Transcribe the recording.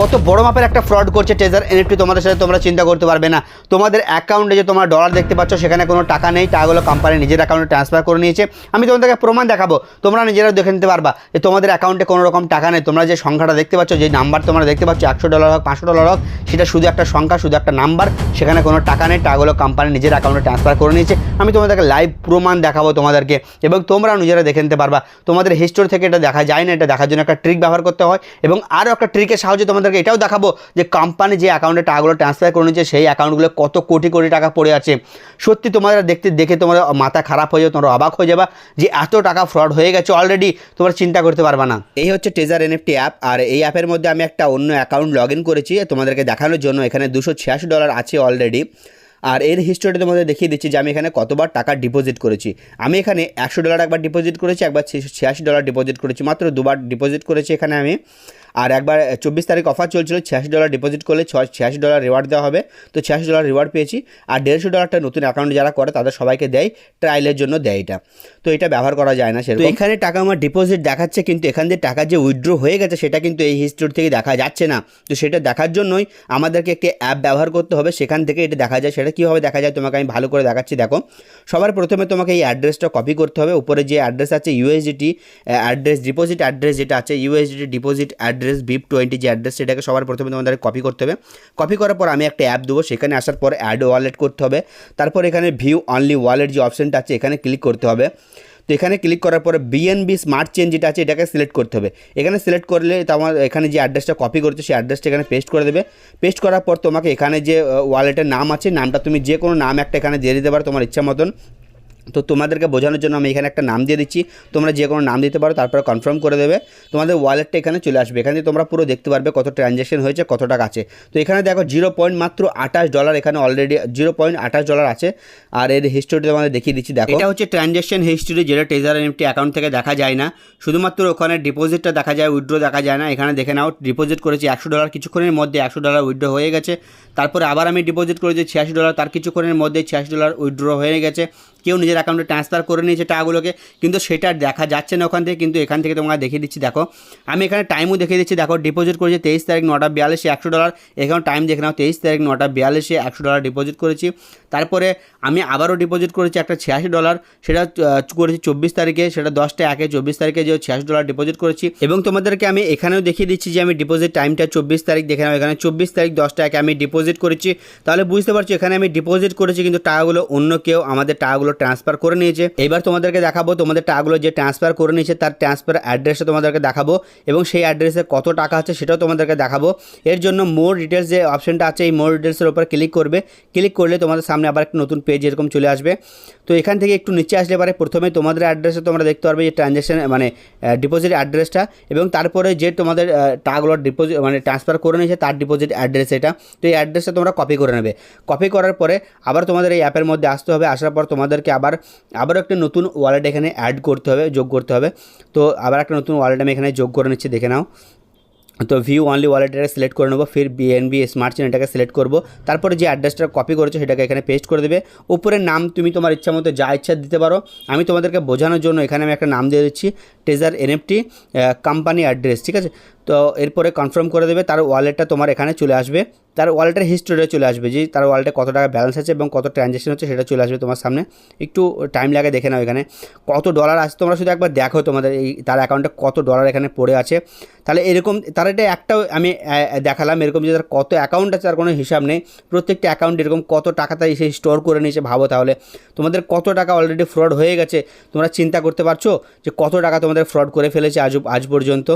কত বড় মাপের একটা ফ্রড করছে ট্রেজার এনএফটি তোমাদের সাথে তোমরা চিন্তা করতে পারবে না। তোমাদের অ্যাকাউন্টে যে তোমরা ডলার দেখতে পাচ্ছ, সেখানে কোনো টাকা নেই টাকাগুলো কোম্পানি নিজের অ্যাকাউন্টে ট্রান্সফার করে নিয়েছে। আমি তোমাদেরকে প্রমাণ দেখাবো, তোমরা নিজেরাও দেখে নিতে পারবা যে তোমাদের অ্যাকাউন্টে কোনো রকম টাকা নেই। তোমরা যে সংখ্যাটা দেখতে পাচ্ছ, যে নাম্বার তোমরা দেখতে পাচ্ছ, একশো ডলার হোক, পাঁচশো ডলার হোক, সেটা শুধু একটা সংখ্যা, শুধু একটা নাম্বার সেখানে কোনো টাকা নেই টাকাগুলো কোম্পানি নিজের অ্যাকাউন্টে ট্রান্সফার করে নিয়েছে। আমি তোমাদেরকে লাইভ প্রমাণ দেখাবো তোমাদেরকে, এবং তোমরা নিজেরা দেখে নিতে পারবা। তোমাদের হিস্টোরি থেকে এটা দেখা যায় না, এটা দেখার জন্য একটা ট্রিক ব্যবহার করতে হয়, এবং আরও একটা ট্রিকের সাহায্যে তোমাদেরকে এটাও দেখাবো যে কোম্পানি যে অ্যাকাউন্টে টাকাগুলো ট্রান্সফার করে নিয়েছে সেই অ্যাকাউন্টগুলো কত কোটি কোটি টাকা পড়ে আছে। সত্যি তোমাদের দেখতে, দেখে তোমাদের মাথা খারাপ হয়ে যাবে, তোমরা অবাক হয়ে যাবা যে এত টাকা ফ্রড হয়ে গেছে অলরেডি তোমরা চিন্তা করতে পারবা না। এই হচ্ছে টেজার এনএফটি অ্যাপ আর এই অ্যাপের মধ্যে আমি একটা অন্য অ্যাকাউন্ট লগ ইন করেছি, তোমাদেরকে দেখানোর জন্য, এখানে দুশো ছিয়াশি ডলার আছে অলরেডি আর এর হিস্টোরিটা তোমাদের দেখিয়ে দিচ্ছি যে আমি এখানে কতবার টাকা ডিপোজিট করেছি। আমি এখানে একশো ডলার একবার ডিপোজিট করেছি, একবার ছিয়াশি ডলার ডিপোজিট করেছি, মাত্র দুবার ডিপোজিট করেছি এখানে আমি। আর একবার চব্বিশ তারিখ অফার চলছিল, ছিয়াশি ডলার ডিপোজিট করলে ছ- ছিয়াশি ডলার রিওয়ার্ড দেওয়া হবে। তো ছিয়াশি ডলার রিওয়ার্ড পেয়েছি। আর দেড়শো ডলারটা নতুন অ্যাকাউন্ট যারা করে, তাদের সবাইকে দেয় ট্রায়ালের জন্য দেয় এটা। তো এটা ব্যবহার করা যায় না তো এখানে টাকা আমার ডিপোজিট দেখাচ্ছে, কিন্তু এখান দিয়ে টাকা যে উইথড্র হয়ে গেছে, সেটা কিন্তু এই হিস্ট্রি থেকে দেখা যাচ্ছে না। তো সেটা দেখার জন্যই আমাদেরকে একটি অ্যাপ ব্যবহার করতে হবে, সেখান থেকে এটা দেখা যায়। সেটা কীভাবে দেখা যায় তোমাকে আমি ভালো করে দেখাচ্ছি, দেখো। সবার প্রথমে তোমাকে এই অ্যাড্রেসটা কপি করতে হবে। উপরে যে অ্যাড্রেস আছে ইউএসডিটি অ্যাড্রেস ডিপোজিট অ্যাড্রেস যেটা আছে USDT deposit address BEP twenty যে অ্যাড্রেস সেটাকে সবার প্রথমে তোমাদের কপি করতে হবে। কপি করার পর আমি একটা অ্যাপ দেবো, সেখানে আসার পর অ্যাড ওয়ালেট করতে হবে। তারপর এখানে ভিউ অনলি ওয়ালেট যে অপশনটা আছে, এখানে ক্লিক করতে হবে। তো এখানে ক্লিক করার পরে বিএনবি স্মার্ট চেন যেটা আছে, এটাকে সিলেক্ট করতে হবে। এখানে সিলেক্ট করলে তোমার, এখানে যে অ্যাড্রেসটা কপি করছে, সেই অ্যাড্রেসটা এখানে পেস্ট করে দেবে। পেস্ট করার পর তোমাকে এখানে যে ওয়ালেটের নাম আছে, নামটা তুমি যে কোনো নাম একটা এখানে দিয়ে দিতে পারো তোমার ইচ্ছা মতন। তো তোমাদেরকে বোঝানোর জন্য আমি এখানে একটা নাম দিয়ে দিচ্ছি। তোমরা যে কোনো নাম দিতে পারো, তারপরে কনফার্ম করে দেবে। তোমাদের ওয়ালেটটা এখানে চলে আসবে। এখানে তোমরা পুরো দেখতে পারবে কত ট্রানজ্যাকশন হয়েছে, কত টাকা আছে। তো এখানে দেখো জিরো পয়েন্ট মাত্র আঠাশ ডলার এখানে অলরেডি জিরো পয়েন্ট আঠাশ ডলার আছে। আর এর হিস্টোরি তোমাদের দেখিয়ে দিচ্ছি, দেখো। এটা হচ্ছে ট্রানজ্যাকশন হিস্টোরি যেটা টেজার এনএফটি অ্যাকাউন্ট থেকে দেখা যায় না। শুধুমাত্র ওখানে ডিপোজিটটা দেখা যায় উইড্রো দেখা যায় না। এখানে দেখে নাও ডিপোজিট করেছি একশো ডলার কিছুক্ষণের মধ্যে একশো ডলার উইড্রো হয়ে গেছে। তারপরে আবার আমি ডিপোজিট করেছি ছিয়াশি ডলার তার কিছুক্ষণের মধ্যে ছিয়াশি ডলার উইড্রো হয়ে গেছে। কেউ নিজের অ্যাকাউন্টে ট্রান্সফার করে নিয়েছে টাকাগুলোকে। কিন্তু সেটা দেখা যাচ্ছে না ওখান থেকে, কিন্তু এখান থেকে তোমরা দেখিয়ে দিচ্ছি, দেখো। আমি এখানে টাইমও দেখিয়ে দিচ্ছি, দেখো ডিপোজিট করেছি তেইশ তারিখ নটা বিয়াল্লিশে একশো ডলার এখানে টাইম দেখে নাও, তেইশ তারিখ নটা বিয়াল্লিশে একশো ডলার ডিপোজিট করেছি। তারপরে আমি আবারও ডিপোজিট করেছি একটা ছিয়াশি ডলার সেটা করেছি চব্বিশ তারিখে, সেটা দশটা একে চব্বিশ তারিখে যে ছিয়াশি ডলার ডিপোজিট করেছি। এবং তোমাদেরকে আমি এখানেও দেখিয়ে দিচ্ছি যে আমি ডিপোজিট টাইমটা চব্বিশ তারিখ, দেখে নাও, এখানে চব্বিশ তারিখ দশটা একে আমি ডিপোজিট করেছি। তাহলে বুঝতে পারছ, এখানে আমি ডিপোজিট করেছি, কিন্তু টাকাগুলো অন্য কেউ, আমাদের টাকাগুলো ট্রান্সফার করে নিয়েছে। এবার তোমাদেরকে দেখাবো তোমাদের টাকাগুলো যে ট্রান্সফার করে নিয়েছে, তার ট্রান্সফার অ্যাড্রেসটা তোমাদেরকে দেখাবো এবং সেই অ্যাড্রেসে কত টাকা আছে সেটাও তোমাদেরকে দেখাবো। এর জন্য মোর ডিটেলস যে অপশনটা আছে, এই মোর ডিটেলসের উপর ক্লিক করবে। ক্লিক করলে তোমাদের সামনে আবার একটা নতুন পেজ এরকম চলে আসবে। তো এখান থেকে একটু নিচে আসলে পারে। প্রথমে তোমাদের অ্যাড্রেসে তোমরা দেখতে পারবে যে ট্রানজ্যাকশন মানে ডিপোজিট অ্যাড্রেসটা এবং তারপরে যে তোমাদের টাকাগুলো ডিপোজিট মানে ট্রান্সফার করে নিয়েছে তার ডিপোজিট অ্যাড্রেস এটা। তো এই অ্যাড্রেসটা তোমরা কপি করে নেবে। কপি করার পরে আবার তোমাদের এই অ্যাপের মধ্যে আসতে হবে। আসার পর তোমাদেরকে আবার আবারও একটা নতুন ওয়ালেট এখানে অ্যাড করতে হবে, যোগ করতে হবে। তো আবার একটা নতুন ওয়ালেট আমি এখানে যোগ করে নিচ্ছি, দেখে নাও। তো ভিউ অনলি ওয়ালেটটাকে সিলেক্ট করে নেব, ফির বিএনবি স্মার্ট চেন এটাকে সিলেক্ট করব। তারপরে যে অ্যাড্রেসটা কপি করেছ সেটাকে এখানে পেস্ট করে দেবে। উপরের নাম তুমি তোমার ইচ্ছা মতো যা ইচ্ছা দিতে পারো। আমি তোমাদেরকে বোঝানোর জন্য এখানে আমি একটা নাম দিয়ে দিচ্ছি টেজার এনএফটি কোম্পানি অ্যাড্রেস ঠিক আছে? তো এরপরে কনফার্ম করে দেবে তার ওয়ালেটটা তোমার এখানে চলে আসবে। তার ওয়ালেটের হিস্টোরিটা চলে আসবে যে তার ওয়ালেটে কত টাকা ব্যালেন্স আছে এবং কত ট্রানজ্যাকশন হচ্ছে সেটা চলে আসবে তোমার সামনে। একটু টাইম লাগে দেখে নাও এখানে। কত ডলার আছে তোমরা শুধু একবার দেখো তোমাদের এই তার অ্যাকাউন্টে কত ডলার এখানে পড়ে আছে। তাহলে এরকম তার এটা একটাও আমি দেখালাম এরকম যে তার কত অ্যাকাউন্ট আছে তার কোনো হিসাব নেই। প্রত্যেকটা অ্যাকাউন্ট এরকম কত টাকা তাই সে স্টোর করে নিয়েছে ভাবো তাহলে। তোমাদের কত টাকা অলরেডি ফ্রড হয়ে গেছে, তোমরা চিন্তা করতে পারছ যে কত টাকা তোমাদের ফ্রড করে ফেলেছে আজ আজ পর্যন্ত?